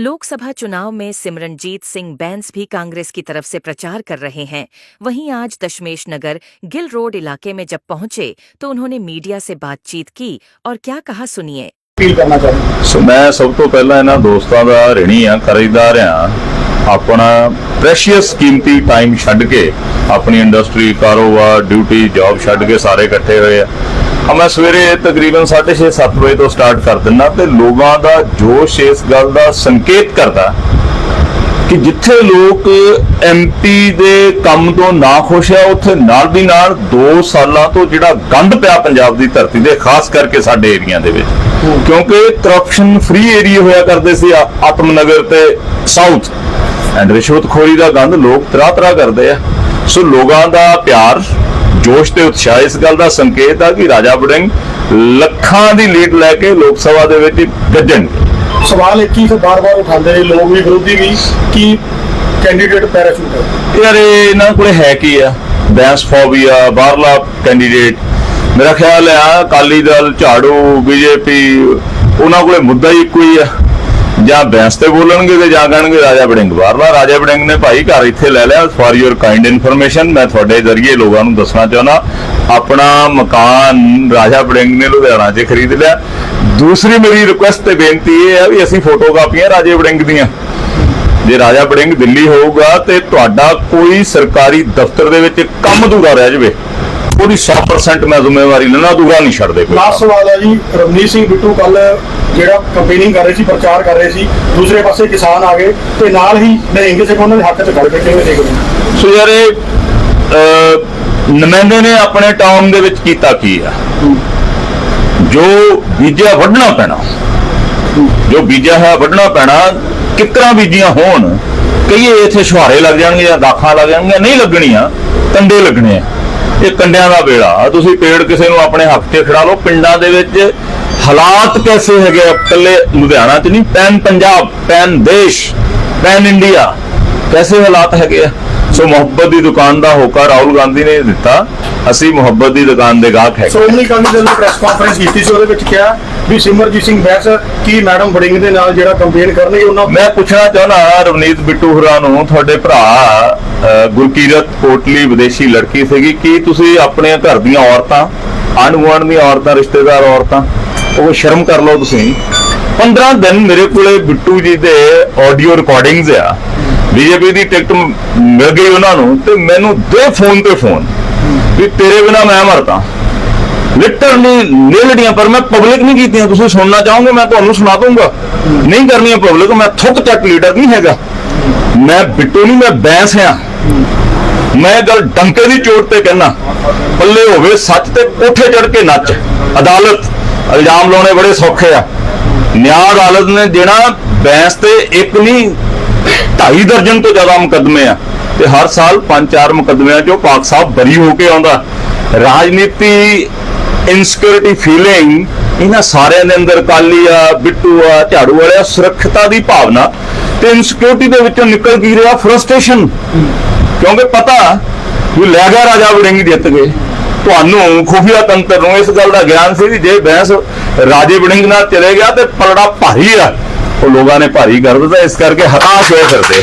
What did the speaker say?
लोकसभा चुनाव में सिमरनजीत सिंह बैंस भी कांग्रेस की तरफ़ से प्रचार कर रहे हैं। वहीं आज दशमेश नगर गिल रोड इलाके में जब पहुँचे तो उन्होंने मीडिया से बातचीत की और क्या कहा सुनिए। मैं सब तो पहला ਪਹਿਲਾਂ ਇਹਨਾਂ ਦੋਸਤਾਂ ਦਾ ऋणी हाँ खरीदार हाँ। अपना प्रेशियस कीमती टाइम छड़ के अपनी इंडस्ट्री कारोबार ड्यूटी जॉब छड़ के सारे कट्ठे हुए ਆ ਮੈਂ ਸਵੇਰੇ ਤਕਰੀਬਨ 6:30 7 ਵਜੇ ਤੋਂ ਸਟਾਰਟ ਕਰ ਦਿੰਦਾ ਤੇ ਲੋਕਾਂ ਦਾ ਜੋਸ਼ ਇਸ ਗੱਲ ਦਾ ਸੰਕੇਤ ਕਰਦਾ ਕਿ ਜਿੱਥੇ ਲੋਕ ਐਮਪੀ ਦੇ ਕੰਮ ਤੋਂ ਨਾ ਖੁਸ਼ ਆ ਉੱਥੇ ਨਾਲ ਦੀ ਨਾਲ 2 ਸਾਲਾਂ ਤੋਂ ਜਿਹੜਾ ਗੰਦ ਪਿਆ ਪੰਜਾਬ ਦੀ ਧਰਤੀ ਦੇ ਖਾਸ ਕਰਕੇ ਸਾਡੇ ਏਰੀਆ ਦੇ ਵਿੱਚ। ਕਿਉਂਕਿ ਕਰਪਸ਼ਨ ਫ੍ਰੀ ਏਰੀਆ ਹੋਇਆ ਕਰਦੇ ਸੀ, ਆ- ਆਤਮਨਗਰ ਤੇ ਸਾਊਥ ਐਂਡ ਰਿਸ਼ਵਤਖੋਰੀ ਦਾ ਗੰਦ ਲੋਕ ਤਰਾ ਤਰਾ ਕਰਦੇ ਆ। ਸੋ ਲੋਕਾਂ ਦਾ ਪਿਆਰ ਜੋਸ਼ ਤੇ ਉਤਸ਼ਾਹ। ਇਸ ਗੱਲ ਦਾ ਸੰਕੇਤ ਆ ਕਿ ਰਾਜਾ ਵੜਿੰਗ ਲੱਖਾਂ ਦੀ ਲੀਡ ਲੈ ਕੇ ਲੋਕ ਸਭਾ ਦੇ ਵਿੱਚ ਗੱਜਣਗੇ ਸਵਾਲ ਇੱਕ ਹੀ ਬਾਰ-ਬਾਰ ਉਠਾਉਂਦੇ ਨੇ ਲੋਕ ਵੀ ਵਿਰੋਧੀ ਵੀ ਕਿ ਕੈਂਡੀਡੇਟ ਪੈਰਾਸ਼ੂਟ ਹੈ? ਯਾਰ ਇਹ ਇਹਨਾਂ ਕੋਲੇ ਹੈ ਕੀ ਆ? ਬੈਂਸ ਫੋਬੀਆ ਬਾਹਰਲਾ ਕੈਂਡੀਡੇਟ ਮੇਰਾ ਖਿਆਲ ਹੈ ਆ ਅਕਾਲੀ ਦਲ ਝਾੜੂ ਬੀਜੇਪੀ ਉਹਨਾਂ ਕੋਲੇ ਮੁੱਦਾ ਹੀ ਇੱਕੋ ਹੀ ਆ। ਜਾਂ ਬੈਂਸ ਤੇ ਬੋਲਣਗੇ ਤੇ ਜਾਂ ਕਹਿਣਗੇ ਰਾਜਾ ਵੜਿੰਗ। ਬਾਹਰਲਾ ਰਾਜਾ ਵੜਿੰਗ ਨੇ ਭਾਈ ਘਰ ਇੱਥੇ ਲੈ ਲਿਆ। ਫॉर ਯੂਰ ਕਾਈਂਡ ਇਨਫੋਰਮੇਸ਼ਨ ਮੈਂ ਤੁਹਾਡੇ ਜ਼ਰੀਏ ਲੋਕਾਂ ਨੂੰ ਦੱਸਣਾ ਚਾਹੁੰਦਾ, ਆਪਣਾ ਮਕਾਨ ਰਾਜਾ ਵੜਿੰਗ ਨੇ ਲੁਧਿਆਣਾ 'ਚ ਖਰੀਦ ਲਿਆ। ਦੂਸਰੀ ਮੇਰੀ ਰਿਕੁਐਸਟ ਤੇ ਬੇਨਤੀ ਇਹ ਹੈ ਵੀ ਅਸੀਂ ਫੋਟੋ ਕਾਪੀਆਂ ਰਾਜੇ ਵੜਿੰਗ ਦੀਆਂ। ਜੇ ਰਾਜਾ ਵੜਿੰਗ ਦਿੱਲੀ ਹੋਊਗਾ ਤੇ ਤੁਹਾਡਾ ਕੋਈ ਸਰਕਾਰੀ ਦਫ਼ਤਰ ਦੇ ਵਿੱਚ ਕੰਮ ਅਧੂਰਾ ਰਹਿ ਜਾਵੇ, ਉਹਦੀ 100% ਮੈਂ ਜ਼ਿੰਮੇਵਾਰੀ ਲੈਣਾ, ਅਧੂਰਾ ਨਹੀਂ ਛੱਡਦੇ ਕੋਈ ਲਾਸਟ ਸਵਾਲ ਹੈ ਜੀ, ਰਵਨੀਤ ਸਿੰਘ ਬਿੱਟੂ ਕੱਲ ਜਿਹੜਾ ਕੰਪੇਨਿੰਗ ਕਰ ਰਹੇ ਸੀ ਪ੍ਰਚਾਰ ਕਰ ਰਹੇ ਸੀ ਦੂਸਰੇ ਪਾਸੇ ਕਿਸਾਨ ਆ ਗਏ ਤੇ ਨਾਲ ਹੀ ਨਰਿੰਗੇ ਸਿੰਘ ਉਹਨਾਂ ਦੇ ਹੱਕ 'ਚ ਖੜ ਕੇ ਕਿਵੇਂ ਦੇਖਦੇ ਸੋ ਯਾਰ ਇਹ ਅਹ, ਨੇ ਆਪਣੇ ਟਾਊਨ ਦੇ ਵਿੱਚ ਕੀਤਾ ਕੀ ਆ? ਜੋ ਬੀਜਿਆ ਵੱਢਣਾ ਪੈਣਾ ਜੋ ਬੀਜਿਆ ਹੈ ਵੱਢਣਾ ਪੈਣਾ ਕਿਕਰਾਂ ਬੀਜੀਆਂ ਹੋਣ ਕਈਏ ਇੱਥੇ ਛੁਹਾਰੇ ਲੱਗ ਜਾਣਗੇ ਜਾਂ ਦਾਖਾਂ ਲੱਗ ਜਾਣਗੀਆਂ ਨਹੀਂ ਲੱਗਣੀਆਂ ਕੰਡੇ ਲੱਗਣੇ ਆ। ਇਹ ਕੰਡਿਆਂ ਦਾ ਵੇਲਾ ਤੁਸੀਂ ਪੇੜ ਕਿਸੇ ਨੂੰ ਆਪਣੇ ਹੱਥ ਤੇ ਖੜਾ ਲਓ ਪਿੰਡਾਂ ਦੇ ਵਿੱਚ ਹਾਲਾਤ ਕੈਸੇ ਹੈਗੇ ਆ? ਇਕੱਲੇ ਲੁਧਿਆਣਾ 'ਚ ਨਹੀਂ ਪੈਨ ਪੰਜਾਬ ਪੈਨ ਦੇਸ਼ ਪੈਨ ਇੰਡੀਆ। ਕੈਸੇ ਹਾਲਾਤ ਹੈਗੇ ਆ? ਸੋ ਮੁਹੱਬਤ ਦੀ ਦੁਕਾਨ ਦਾ ਹੋਕਾ ਰਾਹੁਲ ਗਾਂਧੀ ਨੇ ਦਿੱਤਾ। ਅਸੀਂ ਮੁਹੱਬਤ ਦੀ ਦੁਕਾਨ ਦੇ ਗਾਹਕ ਹੈਗੇ। ਸ਼੍ਰੋਮਣੀ ਅਕਾਲੀ ਦਲ ਨੇ ਪ੍ਰੈਸ ਕਾਨਫਰੰਸ ਕੀਤੀ ਸੀ ਉਹਦੇ ਵਿੱਚ ਕਿਹਾ ਵੀ ਸਿਮਰਜੀਤ ਸਿੰਘ ਬੈਂਸ ਕੀ ਮੈਡਮ ਵੜਿੰਗ ਦੇ ਨਾਲ ਜਿਹੜਾ ਕੰਪੇਨ ਕਰਨਗੇ ਉਹਨਾਂ ਮੈਂ ਪੁੱਛਣਾ ਚਾਹੁੰਦਾ ਰਵਨੀਤ ਬਿੱਟੂ ਹੋਰਾਂ ਨੂੰ ਤੁਹਾਡੇ ਭਰਾ ਗੁਰਕੀਰਤ ਕੋਟਲੀ ਵਿਦੇਸ਼ੀ ਲੜਕੀ ਸੀਗੀ। ਕੀ ਤੁਸੀਂ ਆਪਣੇ ਘਰ ਦੀਆਂ ਔਰਤਾਂ ਅਣਗੁਆਣ ਦੀਆਂ ਔਰਤਾਂ ਰਿਸ਼ਤੇਦਾਰ ਔਰਤਾਂ ਉਹ ਸ਼ਰਮ ਕਰ ਲਓ ਤੁਸੀਂ। 15 ਦਿਨ ਮੇਰੇ ਕੋਲੇ ਬਿੱਟੂ ਜੀ ਦੇ ਆਡੀਓ ਰਿਕਾਰਡਿੰਗਸ ਆ। ਬੀਜੇਪੀ ਦੀ ਟਿਕਟ ਮਿਲ ਗਈ ਉਹਨਾਂ ਨੂੰ ਤੇ ਮੈਨੂੰ ਦੇ ਫੋਨ ਤੇ ਫੋਨ ਵੀ ਤੇਰੇ ਬਿਨਾ ਮੈਂ ਮਰਦਾ। ਲਿਟਰਲੀ ਨੇਲੜੀਆਂ ਪਰ ਮੈਂ ਪਬਲਿਕ ਨਹੀਂ ਕੀਤੀਆਂ। ਤੁਸੀਂ ਸੁਣਨਾ ਚਾਹੋਗੇ, ਮੈਂ ਤੁਹਾਨੂੰ ਸੁਣਾ ਦੂੰਗਾ ਨਹੀਂ ਕਰਨੀਆਂ ਪਬਲਿਕ ਮੈਂ ਥੁੱਕ ਚੱਕ ਲੀਡਰ ਨਹੀਂ ਹੈਗਾ। ਮੈਂ ਬਿੱਟੂ ਨਹੀਂ, ਮੈਂ ਬੈਂਸ ਆ ਮੈਂ ਗੱਲ ਡੰਕੇ ਦੀ ਚੋਟ ਤੇ ਕਹਿਣਾ ਪੱਲੇ ਹੋਵੇ ਸੱਚ ਤੇ ਕੋਠੇ ਚੜ ਕੇ ਨੱਚ। ਅਦਾਲਤ ਇਲਜ਼ਾਮ ਲਾਉਣੇ ਬੜੇ ਸੌਖੇ ਆ। ਨਿਆਂ ਅਦਾਲਤ ਨੇ ਜਿਹੜਾ ਬੈਂਸ ਤੇ ਇੱਕ ਨਹੀਂ, ਢਾਈ ਦਰਜਨ ਤੋਂ ਜ਼ਿਆਦਾ ਮੁਕੱਦਮੇ ਆ। ਤੇ ਹਰ ਸਾਲ ਪੰਜ ਚਾਰ ਮੁਕੱਦਮਿਆਂ ਚੋਂ ਪਾਕ ਸਾਹਿਬ ਬਰੀ ਹੋ ਕੇ ਆਉਂਦਾ। ਰਾਜਨੀਤੀ ਇਨਸਿਕਿਉਰਿਟੀ ਫੀਲਿੰਗ ਇਹਨਾਂ ਸਾਰਿਆਂ ਦੇ ਅੰਦਰ ਕਾਲੀ ਆ, ਬਿੱਟੂ ਆ, ਝਾੜੂ ਵਾਲਿਆ ਸੁਰੱਖਿਅਤਾ ਦੀ ਭਾਵਨਾ ਤੇ ਇਨਸਿਕਿਉਰਿਟੀ ਦੇ ਵਿੱਚੋਂ ਨਿਕਲ ਕੀ ਰਿਹਾ? ਫਰਸਟ੍ਰੇਸ਼ਨ ਕਿਉਂਕਿ ਪਤਾ ਵੀ ਲੈ ਗਿਆ ਰਾਜਾ ਵੜਿੰਗ ਜਿੱਤ ਗਏ ਤੁਹਾਨੂੰ ਖੁਫੀਆ ਤੰਤਰ ਨੂੰ ਇਸ ਗੱਲ ਦਾ ਗਿਆਨ ਸੀ ਵੀ ਜੇ ਬੈਂਸ ਰਾਜੇ ਵੜਿੰਗ ਨਾਲ ਚਲੇ ਗਿਆ ਤੇ ਪਲੜਾ ਭਾਰੀ ਆ। ਉਹ ਲੋਕਾਂ ਨੇ ਭਾਰੀ ਕਰ ਦਿੱਤਾ, ਇਸ ਕਰਕੇ ਹਤਾਸ਼ ਹੋਏ ਫਿਰਦੇ।